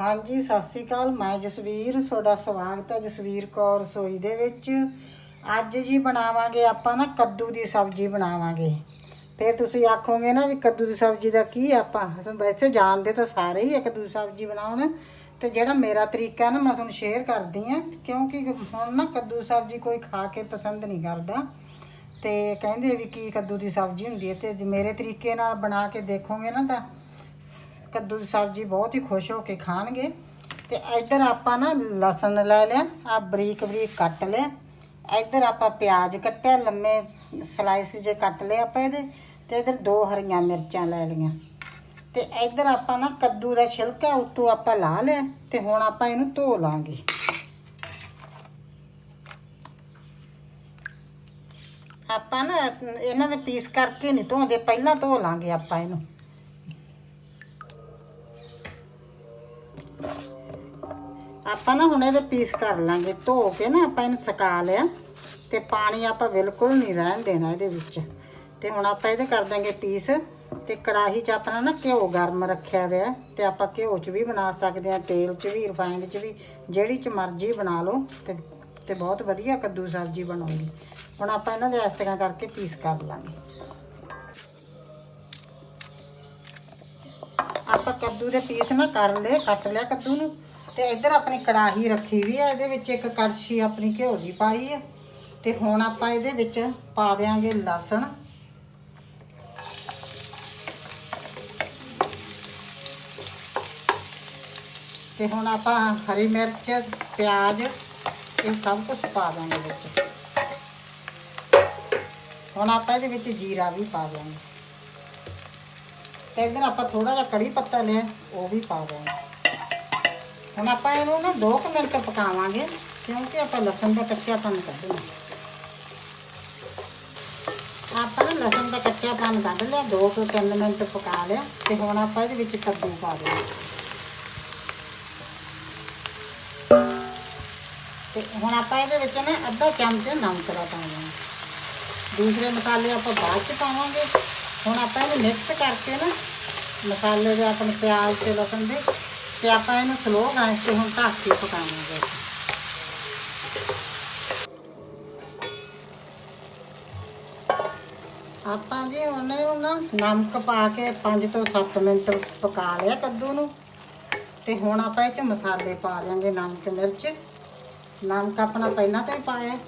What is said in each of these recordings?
ਹਾਂਜੀ, ਸਤਿ ਸ੍ਰੀ ਅਕਾਲ। ਮੈਂ ਜਸਵੀਰ, ਤੁਹਾਡਾ ਸਵਾਗਤ ਹੈ ਜਸਵੀਰ ਕੌਰ ਰਸੋਈ ਦੇ ਵਿੱਚ। ਅੱਜ ਜੀ ਬਣਾਵਾਂਗੇ ਆਪਾਂ ਨਾ ਕੱਦੂ ਦੀ ਸਬਜ਼ੀ ਬਣਾਵਾਂਗੇ। ਫਿਰ ਤੁਸੀਂ ਆਖੋਗੇ ਨਾ ਵੀ ਕੱਦੂ ਦੀ ਸਬਜ਼ੀ ਦਾ ਕੀ ਆ ਆਪਾਂ? ਅਸੀਂ ਵੈਸੇ ਜਾਣਦੇ ਤਾਂ ਸਾਰੇ ਹੀ ਆ ਕੱਦੂ ਦੀ ਸਬਜ਼ੀ ਬਣਾਉਣ। ਤੇ ਜਿਹੜਾ ਮੇਰਾ ਤਰੀਕਾ ਨਾ ਮੈਂ ਤੁਹਾਨੂੰ ਸ਼ੇਅਰ ਕਰਦੀ ਆ ਕਿਉਂਕਿ ਹੁਣ ਨਾ ਕੱਦੂ ਸਬਜ਼ੀ ਕੋਈ ਖਾ ਕੇ ਪਸੰਦ ਨਹੀਂ ਕਰਦਾ। ਤੇ ਕਹਿੰਦੇ ਵੀ ਕੀ ਕੱਦੂ ਦੀ ਸਬਜ਼ੀ ਹੁੰਦੀ ਹੈ। ਤੇ ਜੇ ਮੇਰੇ ਤਰੀਕੇ ਨਾਲ ਬਣਾ ਕੇ ਦੇਖੋਗੇ ਨਾ ਤਾਂ ਕੱਦੂ ਦੀ ਸਬਜ਼ੀ ਬਹੁਤ ਹੀ ਖੁਸ਼ ਹੋ ਕੇ ਖਾਣਗੇ। ਤੇ ਇੱਧਰ ਆਪਾਂ ਨਾ ਲਸਣ ਲੈ ਲਿਆ ਆ ਬਰੀਕ ਬਰੀਕ ਕੱਟ ਲਿਆ। ਇੱਧਰ ਆਪਾਂ ਪਿਆਜ਼ ਕੱਟਿਆ, ਲੰਮੇ ਸਲਾਈਸ ਜੇ ਕੱਟ ਲਿਆ ਆਪਾਂ ਇਹਦੇ। ਤੇ ਇੱਧਰ ਦੋ ਹਰੀਆਂ ਮਿਰਚਾਂ ਲੈ ਲਈਆਂ। ਤੇ ਇੱਧਰ ਆਪਾਂ ਨਾ ਕੱਦੂ ਦਾ ਛਿਲਕਾ ਉੱਤੋਂ ਆਪਾਂ ਲਾ ਲਿਆ ਤੇ ਹੁਣ ਆਪਾਂ ਇਹਨੂੰ ਧੋ ਲਾਂਗੇ। ਆਪਾਂ ਨਾ, ਇਹਨਾਂ ਦੇ ਪੀਸ ਕਰਕੇ ਨਹੀਂ ਧੋਂਦੇ, ਪਹਿਲਾਂ ਧੋ ਲਾਂਗੇ ਆਪਾਂ ਇਹਨੂੰ। ਆਪਾਂ ਨਾ ਹੁਣ ਇਹਦੇ ਪੀਸ ਕਰ ਲਾਂਗੇ, ਧੋ ਕੇ ਨਾ ਆਪਾਂ ਇਹਨੂੰ ਸੁਕਾ ਲਿਆ ਤੇ ਪਾਣੀ ਆਪਾਂ ਬਿਲਕੁਲ ਨਹੀਂ ਰਹਿਣ ਦੇਣਾ ਇਹਦੇ ਵਿੱਚ। ਤੇ ਹੁਣ ਆਪਾਂ ਇਹਦੇ ਕਰ ਦਾਂਗੇ ਪੀਸ ਤੇ ਕੜਾਹੀ 'ਚ ਆਪਣਾ ਨਾ ਘਿਓ ਗਰਮ ਰੱਖਿਆ ਹੋਇਆ ਤੇ ਆਪਾਂ ਘਿਓ 'ਚ ਵੀ ਬਣਾ ਸਕਦੇ ਆ ਤੇਲ 'ਚ ਵੀ ਰਿਫਾਈਨਡ 'ਚ ਵੀ, ਜਿਹੜੀ 'ਚ ਮਰਜ਼ੀ ਬਣਾ ਲਓ ਤੇ ਤੇ ਬਹੁਤ ਵਧੀਆ ਕੱਦੂ ਸਬਜ਼ੀ ਬਣੂਗੀ ਹੁਣ ਆਪਾਂ ਇਹਨਾਂ ਦੇ ਇਸ ਤਰ੍ਹਾਂ ਕਰਕੇ ਪੀਸ ਕਰ ਲਾਂਗੇ। ਆਪਾਂ ਕੱਦੂ ਦੇ ਪੀਸ ਨਾ ਕਰ ਲਏ, ਕੱਟ ਲਿਆ ਕੱਦੂ ਨੂੰ। ਤੇ ਇੱਧਰ ਆਪਣੀ ਕੜਾਹੀ ਰੱਖੀ ਵੀ ਹੈ ਇਹਦੇ ਵਿੱਚ ਇੱਕ ਕੜਛੀ ਆਪਣੀ ਘਿਓ ਦੀ ਪਾਈ ਹੈ ਤੇ ਹੁਣ ਆਪਾਂ ਇਹਦੇ ਵਿੱਚ ਪਾ ਦੇਾਂਗੇ ਲਸਣ। ਤੇ ਹੁਣ ਆਪਾਂ ਹਰੀ ਮਿਰਚ, ਪਿਆਜ਼, ਇਹ ਸਭ ਕੁਝ ਪਾ ਦਾਂਗੇ ਵਿੱਚ। ਹੁਣ ਆਪਾਂ ਇਹਦੇ ਵਿੱਚ ਜੀਰਾ ਵੀ ਪਾ ਦਾਂਗੇ ਤੇ ਇੱਧਰ ਆਪਾਂ ਥੋੜਾ ਜਿਹਾ ਕੜੀ ਪੱਤਾ ਲਿਆ, ਉਹ ਵੀ ਪਾ ਦਾਂਗੇ ਹੁਣ ਆਪਾਂ ਇਹਨੂੰ ਨਾ 2 ਮਿੰਟ ਪਕਾਵਾਂਗੇ, ਕਿਉਂਕਿ ਆਪਾਂ ਲਸਣ ਦਾ ਕੱਚਾਪਨ ਕੱਢਣਾ ਆਪਾਂ ਨਾ ਲਸਣ ਦਾ ਕੱਚਾਪਨ ਕੱਢ ਲਿਆ 2 ਤੋਂ 3 ਮਿੰਟ ਪਕਾ ਲਿਆ, ਤੇ ਹੁਣ ਆਪਾਂ ਇਹਦੇ ਵਿੱਚ ਕੱਦੂ ਪਾ ਦੇਣਾ। ਤੇ ਹੁਣ ਆਪਾਂ ਇਹਦੇ ਵਿੱਚ ਨਾ ਅੱਧਾ ਚਮਚ ਨਮਕ ਦਾ ਪਾਵਾਂਗੇ ਦੂਸਰੇ ਮਸਾਲੇ ਆਪਾਂ ਬਾਅਦ ਚ ਪਾਵਾਂਗੇ। ਹੁਣ ਆਪਾਂ ਇਹਨੂੰ ਮਿਕਸ ਕਰਕੇ ਨਾ, ਮਸਾਲੇ ਦੇ ਆਪਣੇ ਪਿਆਜ਼ ਤੇ ਲਸਣ ਦੇ ਤੇ ਆਪਾਂ ਇਹਨੂੰ ਸਲੋ ਗੈਸ ਤੇ ਹੁਣ ਢੱਕ ਕੇ ਪਕਾਵਾਂਗੇ। ਆਪਾਂ ਜੀ ਉਹਨੇ ਨਾ ਨਮਕ ਪਾ ਕੇ 5 ਤੋਂ 7 ਮਿੰਟ ਪਕਾ ਲਿਆ ਕੱਦੂ ਨੂੰ। ਤੇ ਹੁਣ ਆਪਾਂ ਇਹ ਚ ਮਸਾਲੇ ਪਾ ਦਿਆਂਗੇ ਨਮਕ, ਮਿਰਚ। ਨਮਕ ਆਪਣਾ ਪਹਿਲਾਂ ਤੋਂ ਹੀ ਪਾਇਆ।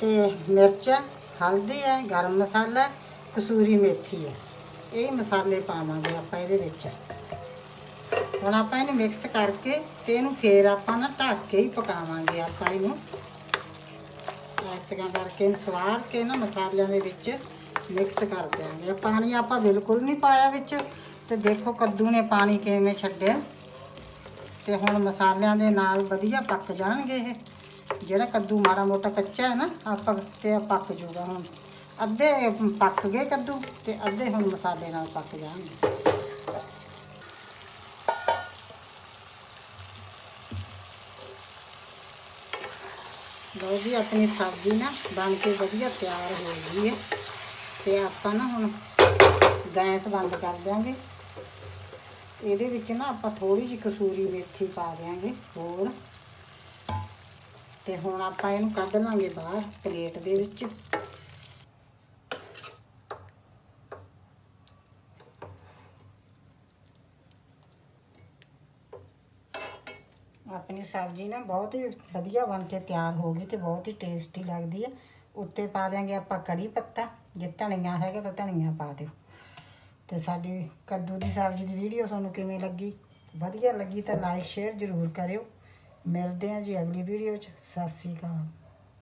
ਤੇ ਮਿਰਚ, ਹਲਦੀ ਹੈ, ਗਰਮ ਮਸਾਲਾ, ਕਸੂਰੀ ਮੇਥੀ ਹੈ। ਇਹ ਮਸਾਲੇ ਪਾਵਾਂਗੇ ਆਪਾਂ ਇਹਦੇ ਵਿੱਚ। ਹੁਣ ਆਪਾਂ ਇਹਨੂੰ ਮਿਕਸ ਕਰਕੇ ਤੇ ਇਹਨੂੰ ਫੇਰ ਆਪਾਂ ਨਾ ਢੱਕ ਕੇ ਹੀ ਪਕਾਵਾਂਗੇ ਆਪਾਂ ਇਹਨੂੰ। ਇਸ ਤਰ੍ਹਾਂ ਕਰਕੇ ਇਹਨੂੰ ਸਵਾਰ ਕੇ ਨਾ ਮਸਾਲਿਆਂ ਦੇ ਵਿੱਚ ਮਿਕਸ ਕਰ ਦਿਆਂਗੇ। ਪਾਣੀ ਆਪਾਂ ਬਿਲਕੁਲ ਨਹੀਂ ਪਾਇਆ ਵਿੱਚ। ਤੇ ਦੇਖੋ ਕੱਦੂ ਨੇ ਪਾਣੀ ਕਿਵੇਂ ਛੱਡਿਆ। ਤੇ ਹੁਣ ਮਸਾਲਿਆਂ ਦੇ ਨਾਲ ਵਧੀਆ ਪੱਕ ਜਾਣਗੇ ਇਹ। ਜਿਹੜਾ ਕੱਦੂ ਮਾੜਾ ਮੋਟਾ ਕੱਚਾ ਹੈ ਨਾ, ਆਪਾਂ ਤੇ ਪੱਕ ਜੂਗਾ ਹੁਣ। ਅੱਧੇ ਪੱਕ ਗਏ ਕੱਦੂ ਤੇ ਅੱਧੇ ਹੁਣ ਮਸਾਲੇ ਨਾਲ ਪੱਕ ਜਾਣਗੇ। ਲਓ ਜੀ, ਆਪਣੀ ਸਬਜ਼ੀ ਨਾ ਬਣ ਕੇ ਵਧੀਆ ਤਿਆਰ ਹੋ ਗਈ ਹੈ। ਤੇ ਆਪਾਂ ਨਾ ਹੁਣ ਗੈਸ ਬੰਦ ਕਰ ਦਿਆਂਗੇ। ਇਹਦੇ ਵਿੱਚ ਨਾ ਆਪਾਂ ਥੋੜੀ ਜਿਹੀ ਕਸੂਰੀ ਮੇਥੀ ਪਾ ਦਿਆਂਗੇ ਹੋਰ। ਤੇ ਹੁਣ ਆਪਾਂ ਇਹਨੂੰ ਕੱਢ ਲਾਂਗੇ ਬਾਹਰ ਪਲੇਟ ਦੇ ਵਿੱਚ। ਆਪਣੀ ਸਬਜ਼ੀ ਨਾ ਬਹੁਤ ਹੀ ਵਧੀਆ ਬਣ ਕੇ ਤਿਆਰ ਹੋ ਗਈ ਤੇ ਬਹੁਤ ਹੀ ਟੇਸਟੀ ਲੱਗਦੀ ਹੈ ਉੱਤੇ ਪਾ ਦਿਆਂਗੇ ਆਪਾਂ ਕੜੀ ਪੱਤਾ, ਜੇ ਧਨੀਆ ਹੈਗਾ ਤਾਂ ਧਨੀਆ ਪਾ ਦਿਓ। ਤੇ ਸਾਡੀ ਕੱਦੂ ਦੀ ਸਬਜ਼ੀ ਦੀ ਵੀਡੀਓ ਤੁਹਾਨੂੰ ਕਿਵੇਂ ਲੱਗੀ? ਵਧੀਆ ਲੱਗੀ ਤਾਂ ਲਾਈਕ ਸ਼ੇਅਰ ਜ਼ਰੂਰ ਕਰਿਓ। ਮਿਲਦੇ ਹਾਂ ਜੀ ਅਗਲੀ ਵੀਡੀਓ 'ਚ। ਸਤਿ ਸ਼੍ਰੀ ਅਕਾਲ।